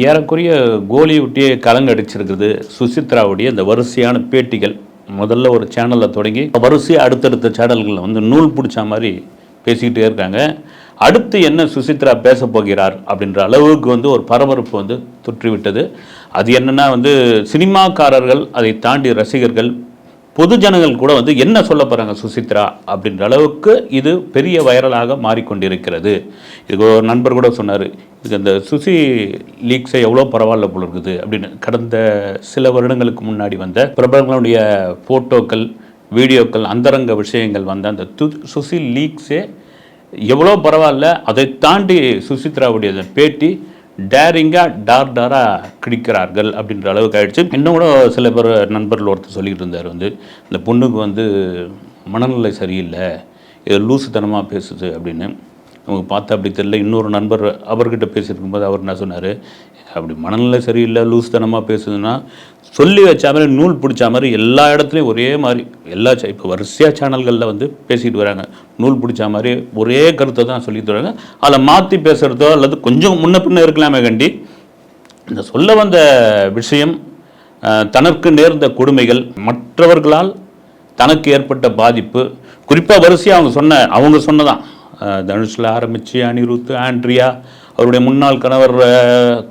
ஏறக்குறைய கோலி விட்டியே கலங்கடிச்சிருக்குது சுசித்ராவுடைய இந்த வரிசையான பேட்டிகள். முதல்ல ஒரு சேனலில் தொடங்கி வரிசையாக அடுத்தடுத்த சேனல்களில் வந்து நூல் பிடிச்ச மாதிரி பேசிக்கிட்டே இருக்காங்க. அடுத்து என்ன சுசித்ரா பேச போகிறார் அப்படின்ற அளவுக்கு வந்து ஒரு பரபரப்பு வந்து தொற்றிவிட்டது. அது என்னென்னா வந்து சினிமாக்காரர்கள் அதை தாண்டி ரசிகர்கள் பொதுஜனங்கள் கூட வந்து என்ன சொல்ல போகிறாங்க சுசித்ரா அப்படின்ற அளவுக்கு இது பெரிய வைரலாக மாறிக்கொண்டிருக்கிறது. இதுக்கு ஒரு நண்பர் கூட சொன்னார் இது அந்த சுசி லீக்ஸை எவ்வளோ பரவாயில்ல போல இருக்குது அப்படின்னு. கடந்த சில வருடங்களுக்கு முன்னாடி வந்த பிரபலங்களுடைய ஃபோட்டோக்கள் வீடியோக்கள் அந்தரங்க விஷயங்கள் வந்த அந்த து சுசி லீக்ஸே எவ்வளோ பரவாயில்ல அதை தாண்டி சுசித்ராவுடைய பேட்டி டேரிங்காக டார் டாராக கிடிக்கிறார்கள் அப்படின்ற அளவுக்கு ஆயிடுச்சு. இன்னும் கூட சில பேர் நண்பர்கள் ஒருத்தர் சொல்லிக்கிட்டு இருந்தார் வந்து இந்த பொண்ணுக்கு வந்து மனநிலை சரியில்லை இது லூசுத்தனமாக பேசுது அப்படின்னு. நமக்கு பார்த்தா அப்படி தெரியல. இன்னொரு நண்பர் அவர்கிட்ட பேசியிருக்கும்போது அவர் என்ன சொன்னார் அப்படி மனநிலை சரியில்லை லூஸ்தனமாக பேசுதுன்னா சொல்லி வச்ச மாதிரி நூல் பிடிச்ச மாதிரி எல்லா இடத்துலையும் ஒரே மாதிரி எல்லா சே- இப்போ வரிசையாக சேனல்களில் வந்து பேசிட்டு வராங்க. நூல் பிடிச்ச மாதிரி ஒரே கருத்தை தான் சொல்லிட்டு வராங்க. அதை மாற்றி பேசுகிறதோ அல்லது கொஞ்சம் முன்ன பின்ன இருக்கலாமே கண்டி இந்த சொல்ல வந்த விஷயம் தனக்கு நேர்ந்த கொடுமைகள் மற்றவர்களால் தனக்கு ஏற்பட்ட பாதிப்பு குறிப்பாக வரிசையாக அவங்க சொன்ன அவங்க சொன்னதான். தனுஷில் ஆரம்பித்து அனிருத் ஆண்ட்ரியா அவருடைய முன்னாள் கணவர்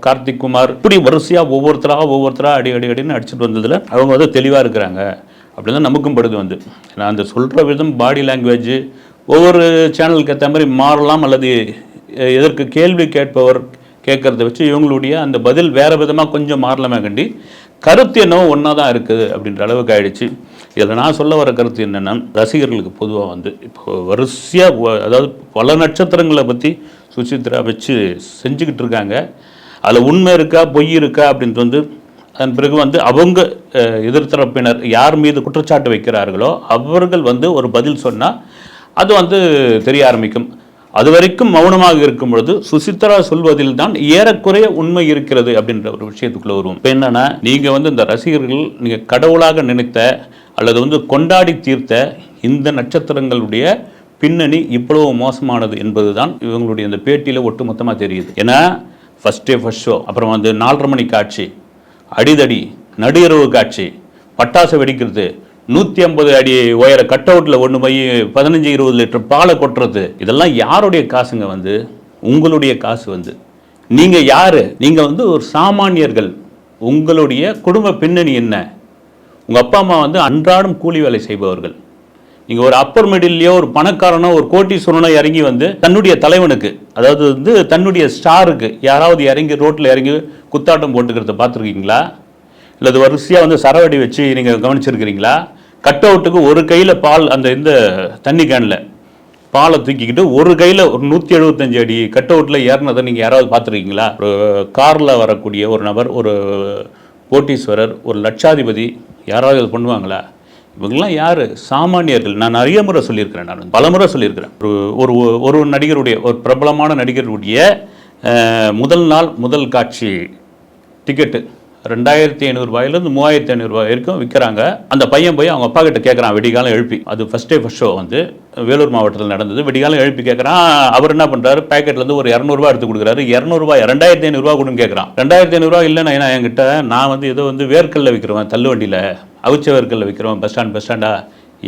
கார்த்திக் குமார் இப்படி வரிசையாக ஒவ்வொருத்தராக ஒவ்வொருத்தராக அடி அடி அடின்னு அடிச்சுட்டு வந்ததில் அவங்க வந்து தெளிவாக இருக்கிறாங்க. அப்படின்னு தான் நமக்கும் படுது வந்து. நான் அந்த சொல்கிற விதம் பாடி லாங்குவேஜ் ஒவ்வொரு சேனலுக்கு ஏற்ற மாதிரி மாறலாம் அல்லது எதற்கு கேள்வி கேட்பவர் கேட்குறத வச்சு இவங்களுடைய அந்த பதில் வேறு விதமாக கொஞ்சம் மாறலாமே கண்டி கருத்து என்னவோ ஒன்றா தான் இருக்குது அப்படின்ற அளவுக்கு ஆயிடுச்சு. இதில் நான் சொல்ல வர கருத்து என்னென்னா ரசிகர்களுக்கு பொதுவாக வந்து இப்போ வரிசையாக அதாவது பல நட்சத்திரங்களை பற்றி சுசித்ரா வச்சு செஞ்சுக்கிட்டு இருக்காங்க. அதில் உண்மை இருக்கா பொய் இருக்கா அப்படின்ட்டு வந்து அதன் பிறகு வந்து அவங்க எதிர்த்தரப்பினர் யார் மீது குற்றச்சாட்டு வைக்கிறார்களோ அவர்கள் வந்து ஒரு பதில் சொன்னால் அது வந்து தெரிய ஆரம்பிக்கும். அது வரைக்கும் மௌனமாக இருக்கும் பொழுது சுசித்ரா சொல்வதில் தான் ஏறக்குறைய உண்மை இருக்கிறது அப்படின்ற ஒரு விஷயத்துக்குள்ள வருவோம். இப்போ என்னென்னா நீங்கள் வந்து இந்த ரசிகர்கள் நீங்கள் கடவுளாக நினைத்த அல்லது வந்து கொண்டாடி தீர்த்த இந்த நட்சத்திரங்களுடைய பின்னணி இவ்வளவு மோசமானது என்பதுதான் இவங்களுடைய இந்த பேட்டியில் ஒட்டுமொத்தமாக தெரியுது. ஏன்னா ஃபஸ்ட் டே ஃபஸ்ட் ஷோ அப்புறம் வந்து நாலரை மணி காட்சி அடிதடி நடுஇரவு காட்சி பட்டாசு வெடிக்கிறது நூற்றி ஐம்பது அடி உயர கட் அவுட்டில் ஒன்று போய் பதினஞ்சு இருபது லிட்டர் பாலை கொட்டுறது இதெல்லாம் யாருடைய காசுங்க வந்து? உங்களுடைய காசு வந்து. நீங்கள் யார்? நீங்கள் வந்து ஒரு சாமானியர்கள். உங்களுடைய குடும்ப பின்னணி என்ன? உங்கள் அப்பா அம்மா வந்து அன்றாடம் கூலி வேலை செய்பவர்கள். நீங்கள் ஒரு அப்பர் மிடில்லையோ ஒரு பணக்காரனோ ஒரு கோட்டீஸ்வரனோ இறங்கி வந்து தன்னுடைய தலைவனுக்கு அதாவது வந்து தன்னுடைய ஸ்டாருக்கு யாராவது இறங்கி ரோட்டில் இறங்கி குத்தாட்டம் போட்டுக்கிறத பார்த்துருக்கீங்களா? இல்லது வரிசையாக வந்து சரவடி வச்சு நீங்கள் கவனிச்சிருக்கிறீங்களா? கட் அவுட்டுக்கு ஒரு கையில் பால் அந்த இந்த தண்ணி கேனில் பாலை தூக்கிக்கிட்டு ஒரு கையில் ஒரு நூற்றி எழுபத்தஞ்சு அடி கட் அவுட்டில் ஏறினதை நீங்கள் யாராவது பார்த்துருக்கீங்களா? ஒரு காரில் வரக்கூடிய ஒரு நபர் ஒரு கோட்டீஸ்வரர் ஒரு லட்சாதிபதி யாராவது இது பண்ணுவாங்களா? இவங்கெல்லாம் யார்? சாமானியர்கள். நான் நிறைய முறை சொல்லியிருக்கிறேன் நான். பல முறை சொல்லியிருக்கிறேன். ஒரு ஒரு ஒரு நடிகருடைய ஒரு பிரபலமான நடிகருடைய முதல் நாள் முதல் காட்சி டிக்கெட்டு ரெண்டாயிரத்தி ஐநூறுரூவாயிலேருந்து மூவாயிரத்தி ஐநூறுரூவா வரைக்கும் விற்கிறாங்க அந்த பையன் போய் அவங்க அப்பா கிட்ட கேட்குறான் வெடிகாலம் எழுப்பி. அது ஃபஸ்ட் டே ஃபஸ்ட் ஷோ வந்து வேலூர் மாவட்டத்தில் நடந்தது. வெடிகாலம் எழுப்பி கேட்குறான் அவர் என்ன பண்ணுறாரு பேக்கெட்லேருந்து ஒரு இரநூறுவா எடுத்து கொடுக்குறாரு. இரநூறுவா ரெண்டாயிரத்தி ஐநூறுரூவா கொடுன்னு கேட்குறான் ரெண்டாயிரத்தி ஐநூறுரூவா இல்லைண்ணா நான் என்கிட்ட நான் வந்து ஏதோ வந்து வேர்க்கல்ல விற்கிறவன் தள்ளு வண்டியில் அவிச்சவர்களில் விற்கிறோம் பஸ் ஸ்டாண்ட் பஸ் ஸ்டாண்டா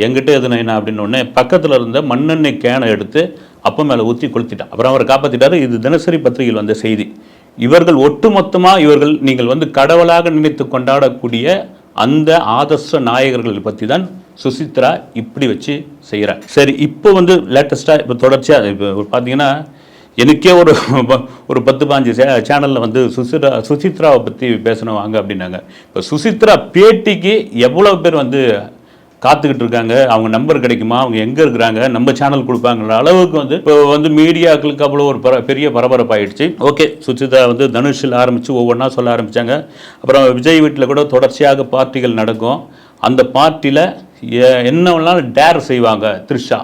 எங்கிட்ட எதுனா என்ன அப்படின்னு உடனே பக்கத்தில் இருந்த மண்ணெண்ணெய் கேனை எடுத்து அப்போ மேலே ஊற்றி கொளுத்திட்டான். அப்புறம் அவரை காப்பாற்றிட்டாரு இது தினசரி பத்திரிகையில் வந்த செய்தி. இவர்கள் ஒட்டுமொத்தமாக இவர்கள் நீங்கள் வந்து கடவுளாக நினைத்து கொண்டாடக்கூடிய அந்த ஆதர்ச நாயகர்கள் பற்றி தான் சுசித்ரா இப்படி வச்சு செய்கிறார். சரி இப்போ வந்து லேட்டஸ்ட்டாக இப்போ தொடர்ச்சியாக இப்போ பார்த்தீங்கன்னா எனக்கே ஒரு ஒரு பத்து பாஞ்சு சேனலில் வந்து சுசித்ரா சுசித்ராவை பற்றி பேசணும் வாங்க அப்படின்னாங்க. இப்போ சுசித்ரா பேட்டிக்கு எவ்வளோ பேர் வந்து காத்துக்கிட்டு இருக்காங்க? அவங்க நம்பர் கிடைக்குமா? அவங்க எங்கே இருக்கிறாங்க? நம்ம சேனல் கொடுப்பாங்கிற அளவுக்கு வந்து இப்போ வந்து மீடியாக்களுக்கு அவ்வளோ ஒரு பர பெரிய பரபரப்பாயிடுச்சு. ஓகே சுச்சிதா வந்து தனுஷில் ஆரம்பித்து ஒவ்வொன்றா சொல்ல ஆரம்பித்தாங்க அப்புறம் விஜய் வீட்டில் கூட தொடர்ச்சியாக பார்ட்டிகள் நடக்கும். அந்த பார்ட்டியில் என்ன வேணாலும் டேர் செய்வாங்க த்ரிஷா.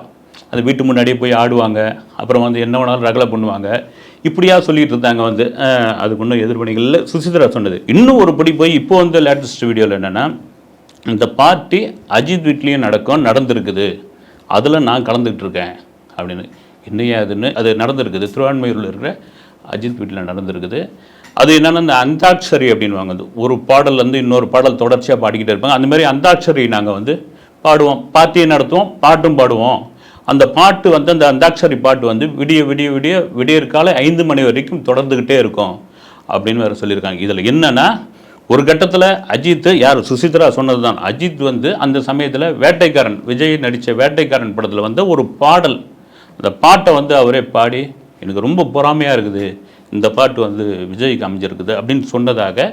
அந்த வீட்டு முன்னாடியே போய் ஆடுவாங்க. அப்புறம் வந்து என்ன வேணாலும் ரகலை பண்ணுவாங்க. இப்படியா சொல்லிட்டு இருந்தாங்க வந்து அதுக்கு ஒன்றும் எதிர்பணிகளில் சுசித்ரா சொன்னது. இன்னும் ஒரு படி போய் இப்போ வந்து லேட்டஸ்ட் வீடியோவில் என்னென்னா இந்த பார்ட்டி அஜித் வீட்லேயும் நடக்கும் நடந்திருக்குது. அதில் நான் கலந்துக்கிட்டு இருக்கேன் அப்படின்னு. என்னையா அதுன்னு அது நடந்திருக்குது. திருவான்மையூரில் இருக்கிற அஜித் வீட்டில் நடந்திருக்குது. அது என்னென்னா இந்த அந்தாட்சரி அப்படின்வாங்க அது ஒரு பாடல்லேருந்து வந்து இன்னொரு பாடல் தொடர்ச்சியாக பாடிக்கிட்டே இருப்பாங்க. அந்த மாதிரி அந்தாட்சரி நாங்கள் வந்து பாடுவோம். பார்ட்டியை நடத்துவோம் பாட்டும் பாடுவோம். அந்த பாட்டு வந்து அந்த அந்தாட்சரி பாட்டு வந்து விடிய விடிய விடிய விடியற்காலை ஐந்து மணி வரைக்கும் தொடர்ந்துக்கிட்டே இருக்கும் அப்படின்னு வேறு சொல்லியிருக்காங்க. இதில் என்னென்னா ஒரு கட்டத்தில் அஜித் யார்? சுசித்ரா சொன்னது தான் அஜித் வந்து அந்த சமயத்தில் வேட்டைக்காரன் விஜய் நடித்த வேட்டைக்காரன் படத்தில் வந்து ஒரு பாடல். அந்த பாட்டை வந்து அவரே பாடி எனக்கு ரொம்ப பொறாமையாக இருக்குது. இந்த பாட்டு வந்து விஜய்க்கு அமைஞ்சிருக்குது. அப்படின்னு சொன்னதாக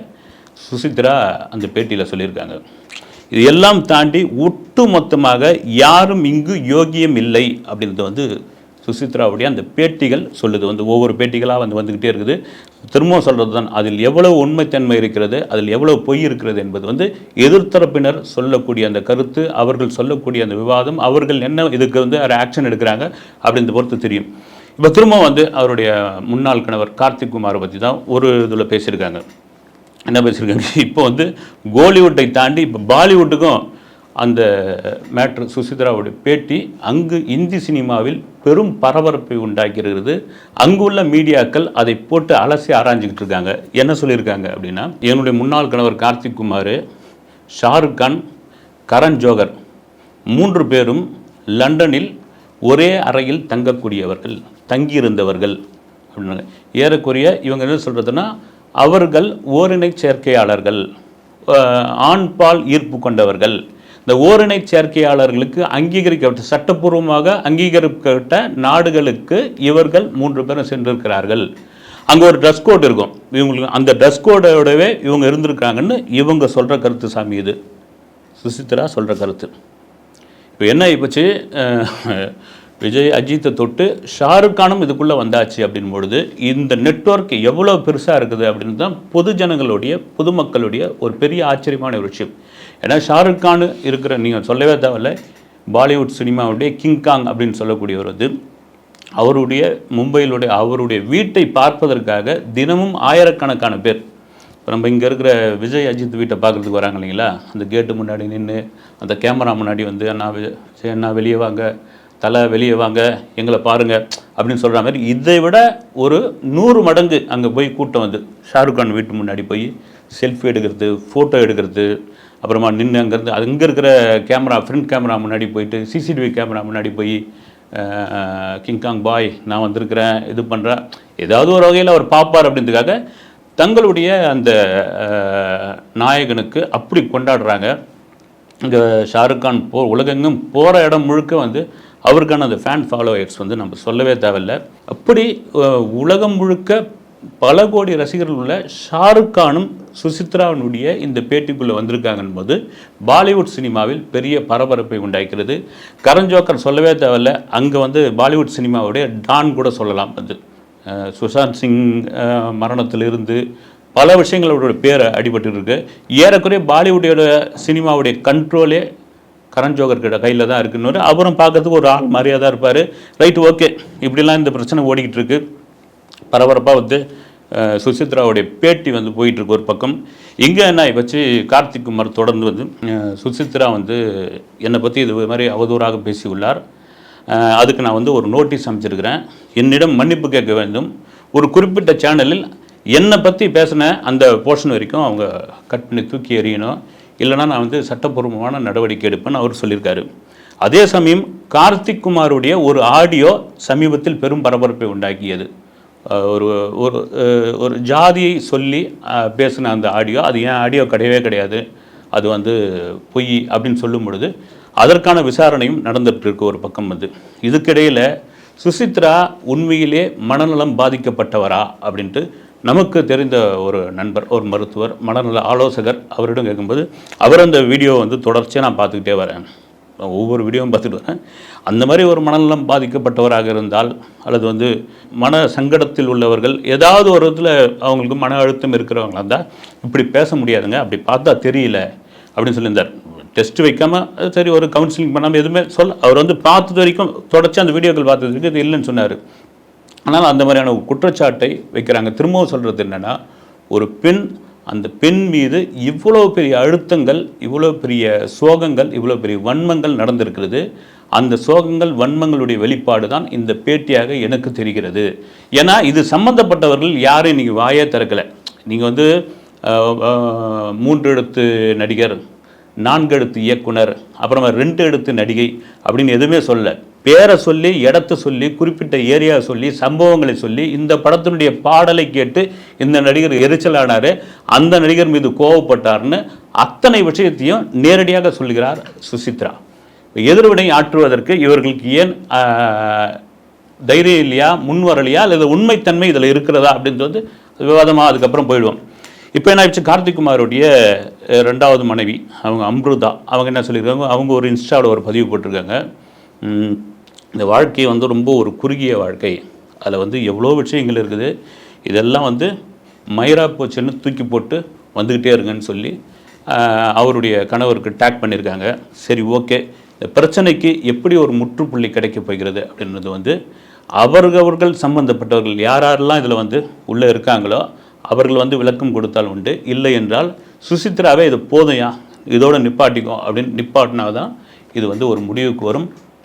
சுசித்ரா அந்த பேட்டியில் சொல்லியிருக்காங்க. இது எல்லாம் தாண்டி ஒட்டுமொத்தமாக யாரும் இங்கு யோகியம் இல்லை அப்படின்றது வந்து சுசித்ராவுடைய அந்த பேட்டிகள் சொல்லுது. வந்து ஒவ்வொரு பேட்டிகளாக வந்து வந்துக்கிட்டே இருக்குது. திரும்பவும் சொல்கிறது தான் அதில் எவ்வளவு உண்மைத்தன்மை இருக்கிறது அதில் எவ்வளவு பொய் இருக்கிறது என்பது வந்து எதிர்த்தரப்பினர் சொல்லக்கூடிய அந்த கருத்து அவர்கள் சொல்லக்கூடிய அந்த விவாதம் அவர்கள் என்ன இதுக்கு வந்து ஆக்ஷன் எடுக்கிறாங்க அப்படின்ற பொறுத்து தெரியும். இப்போ திரும்ப வந்து அவருடைய முன்னாள் கணவர் கார்த்திக் குமாரை பற்றி தான் ஒரு இதில் பேசியிருக்காங்க. என்ன பேசியிருக்காங்க இப்போ வந்து கோலிவுட்டை தாண்டி இப்போ பாலிவுட்டுக்கும் அந்த மேட்ரு சுசித்ராவுடைய பேட்டி அங்கு இந்தி சினிமாவில் பெரும் பரபரப்பை உண்டாக்கிறது அங்குள்ள மீடியாக்கள் அதை போட்டு அலசி ஆராய்ஞ்சிக்கிட்டு இருக்காங்க. என்ன சொல்லியிருக்காங்க அப்படின்னா என்னுடைய முன்னாள் கணவர் கார்த்திக் குமார் ஷாருக் கான் கரண் ஜோகர் மூன்று பேரும் லண்டனில் ஒரே அறையில் தங்கக்கூடியவர்கள் தங்கியிருந்தவர்கள் அப்படின்னாங்க. ஏறக்குறைய இவங்க என்ன சொல்கிறதுனா அவர்கள் ஓரினை சேர்க்கையாளர்கள் ஆண் ஆண்பால் ஈர்ப்பு கொண்டவர்கள். இந்த ஓரினை சேர்க்கையாளர்களுக்கு அங்கீகரிக்கப்பட்ட சட்டப்பூர்வமாக அங்கீகரிக்கப்பட்ட நாடுகளுக்கு இவர்கள் மூன்று பேரும் சென்றிருக்கிறார்கள். அங்கே ஒரு ட்ரெஸ் கோட் இருக்கும். இவங்களுக்கு அந்த ட்ரெஸ் கோடோடவே இவங்க இருந்திருக்காங்கன்னு இவங்க சொல்கிற கருத்து சாமி இது. சுசித்ரா சொல்கிற கருத்து. இப்போ என்ன ஆகிப்போச்சு விஜய் அஜித்தை தொட்டு ஷாருக் கானும் இதுக்குள்ளே வந்தாச்சு அப்படின் பொழுது இந்த நெட்வொர்க் எவ்வளோ பெருசாக இருக்குது அப்படின்னு தான் பொது ஜனங்களுடைய பொதுமக்களுடைய ஒரு பெரிய ஆச்சரியமான ஒரு விஷயம். ஏன்னா ஷாருக் கான் இருக்கிற நீங்கள் சொல்லவே தேவையில்ல பாலிவுட் சினிமாவுடைய கிங்காங் அப்படின்னு சொல்லக்கூடியவர் இது அவருடைய மும்பையிலுடைய அவருடைய வீட்டை பார்ப்பதற்காக தினமும் ஆயிரக்கணக்கான பேர். இப்போ நம்ம இங்கே இருக்கிற விஜய் அஜித் வீட்டை பார்க்குறதுக்கு வராங்க இல்லைங்களா? அந்த கேட்டு முன்னாடி நின்று அந்த கேமரா முன்னாடி வந்து அண்ணா விஜய் சரி அண்ணா வெளியே வாங்க. தலை வெளியே வாங்க எங்களை பாருங்கள் அப்படின்னு சொல்கிற மாதிரி இதை விட ஒரு நூறு மடங்கு அங்கே போய் கூட்டம் வந்து. ஷாருக் கான் வீட்டு முன்னாடி போய் செல்ஃபி எடுக்கிறது ஃபோட்டோ எடுக்கிறது அப்புறமா நின்று அங்கேருந்து அங்கே இருக்கிற கேமரா ஃப்ரண்ட் கேமரா முன்னாடி போயிட்டு சிசிடிவி கேமரா முன்னாடி போய் கிங்காங் பாய் நான் வந்திருக்கிறேன் இது பண்ணுறேன் ஏதாவது ஒரு வகையில் அவர் பார்ப்பார் அப்படின்றதுக்காக தங்களுடைய அந்த நாயகனுக்கு அப்படி கொண்டாடுறாங்க. இங்கே ஷாருக் கான் போ உலகெங்கும் போகிற இடம் முழுக்க வந்து அவருக்கான அந்த ஃபேன் ஃபாலோவர்ஸ் வந்து நம்ம சொல்லவே தேவையில்ல. அப்படி உலகம் முழுக்க பல கோடி ரசிகர்கள் உள்ள ஷாருக் கானும் சுசித்ராவினுடைய இந்த பேட்டிக்குள்ளே வந்திருக்காங்கன்னு போது பாலிவுட் சினிமாவில் பெரிய பரபரப்பை உண்டாக்கிறது. கரண் ஜோக்கர் சொல்லவே தேவையில்ல. அங்கே வந்து பாலிவுட் சினிமாவுடைய டான் கூட சொல்லலாம். வந்து சுஷாந்த் சிங் மரணத்திலிருந்து பல விஷயங்களோட பேர் அடிபட்டு இருக்கு ஏறக்குறைய பாலிவுட்டோட சினிமாவுடைய கண்ட்ரோலே கரண் ஜோகர் கிட்ட கையில் தான் இருக்குன்னு அவரும் பார்க்கறதுக்கு ஒரு ஆள் மாதிரியாக தான் இருப்பார். ரைட் ஓகே இப்படிலாம் இந்த பிரச்சனை ஓடிக்கிட்டு இருக்கு. பரபரப்பாக வந்து சுசித்ராவுடைய பேட்டி வந்து போயிட்டுருக்கு ஒரு பக்கம். இங்கே என்ன வச்சு கார்த்திக் குமார் தொடர்ந்து வந்து சுசித்ரா வந்து என்னை பற்றி இது மாதிரி அவதூறாக பேசியுள்ளார். அதுக்கு நான் வந்து ஒரு நோட்டீஸ் அமைச்சிருக்கிறேன் என்னிடம் மன்னிப்பு கேட்க வேண்டும். ஒரு குறிப்பிட்ட சேனலில் என்னை பற்றி பேசின அந்த போர்ஷன் வரைக்கும் அவங்க கட் பண்ணி தூக்கி எறியணும். இல்லைனா நான் வந்து சட்டப்பூர்வமான நடவடிக்கை எடுப்பேன்னு அவர் சொல்லியிருக்காரு. அதே சமயம் கார்த்திக் குமாருடைய ஒரு ஆடியோ சமீபத்தில் பெரும் பரபரப்பை உண்டாக்கியது. ஒரு ஒரு ஒரு ஜாதியை சொல்லி பேசின அந்த ஆடியோ அது ஏன் ஆடியோ கிடையவே கிடையாது அது வந்து பொய் அப்படின்னு சொல்லும் பொழுது அதற்கான விசாரணையும் நடந்துட்டு இருக்கு ஒரு பக்கம் வந்து. இதுக்கிடையில் சுசித்ரா உண்மையிலே மனநலம் பாதிக்கப்பட்டவரா அப்படின்ட்டு நமக்கு தெரிந்த ஒரு நண்பர் ஒரு மருத்துவர் மனநல ஆலோசகர் அவரிடம் கேட்கும்போது அவர் அந்த வீடியோ வந்து தொடர்ச்சியாக நான் பார்த்துக்கிட்டே வரேன். ஒவ்வொரு வீடியோவும் பார்த்துட்டு வரேன். அந்த மாதிரி ஒரு மனநலம் பாதிக்கப்பட்டவராக இருந்தால் அல்லது வந்து மன சங்கடத்தில் உள்ளவர்கள் ஏதாவது ஒரு இதில் அவங்களுக்கு மன அழுத்தம் இருக்கிறவங்களா இருந்தால் இப்படி பேச முடியாதுங்க அப்படி பார்த்தா தெரியல அப்படின்னு சொல்லியிருந்தார். டெஸ்ட் வைக்காமல் அது சரி ஒரு கவுன்சிலிங் பண்ணாமல் எதுவுமே சொல்ல அவர் வந்து பார்த்தது வரைக்கும் தொடர்ச்சி அந்த வீடியோக்கள் பார்த்தது வரைக்கும் இது இல்லைன்னு சொன்னார். ஆனால் அந்த மாதிரியான குற்றச்சாட்டை வைக்கிறாங்க. திரும்பவும் சொல்கிறது என்னென்னா ஒரு பெண் அந்த பெண் மீது இவ்வளோ பெரிய அழுத்தங்கள் இவ்வளோ பெரிய சோகங்கள் இவ்வளோ பெரிய வன்மங்கள் நடந்திருக்கிறது. அந்த சோகங்கள் வன்மங்களுடைய வெளிப்பாடு தான் இந்த பேட்டியாக எனக்கு தெரிகிறது. ஏன்னா இது சம்மந்தப்பட்டவர்கள் யாரும் இன்றைக்கி வாயே திறக்கலை. நீங்கள் வந்து மூன்று எழுத்து நடிகர் நான்கு எழுத்து இயக்குனர் அப்புறமா ரெண்டு எழுத்து நடிகை அப்படின்னு எதுவுமே சொல்லலை. பேரை சொல்லி இடத்த சொல்லி குறிப்பிட்ட ஏரியா சொல்லி சம்பவங்களை சொல்லி இந்த படத்தினுடைய பாடலை கேட்டு இந்த நடிகர் எரிச்சலானார். அந்த நடிகர் மீது கோவப்பட்டார்னு அத்தனை விஷயத்தையும் நேரடியாக சொல்கிறார் சுசித்ரா. எதிர்வினை ஆற்றுவதற்கு இவர்களுக்கு ஏன் தைரியம் இல்லையா முன் வரலையா அல்லது உண்மைத்தன்மை இதில் இருக்கிறதா அப்படின்றது விவாதமாக அதுக்கப்புறம் போயிடுவோம். இப்போ என்ன ஆயிடுச்சு? கார்த்திக்குமாரோடைய ரெண்டாவது மனைவி அவங்க அம்ருதா. அவங்க என்ன சொல்லியிருக்காங்க? அவங்க ஒரு இன்ஸ்டாவில் ஒரு பதிவு போட்டிருக்காங்க. இந்த வாழ்க்கை வந்து ரொம்ப ஒரு குறுகிய வாழ்க்கை. அதில் வந்து எவ்வளோ விஷயங்கள் இருக்குது இதெல்லாம் வந்து மயிரா போச்சுன்னு தூக்கி போட்டு வந்துக்கிட்டே இருங்கன்னு சொல்லி அவருடைய கணவருக்கு டேக் பண்ணியிருக்காங்க சரி ஓகே. இந்த பிரச்சனைக்கு எப்படி ஒரு முற்றுப்புள்ளி கிடைக்க போகிறது அப்படின்றது வந்து அவர்கள் சம்பந்தப்பட்டவர்கள் யார் யாரெல்லாம் இதில் வந்து உள்ளே இருக்காங்களோ அவர்கள் வந்து விளக்கம் கொடுத்தால் உண்டு. இல்லை என்றால் சுசித்ராவே இது போதையா? இதோட நிப்பாட்டிக்கும் அப்படின்னு நிப்பாட்டினா தான் இது வந்து ஒரு முடிவுக்கு வரும்.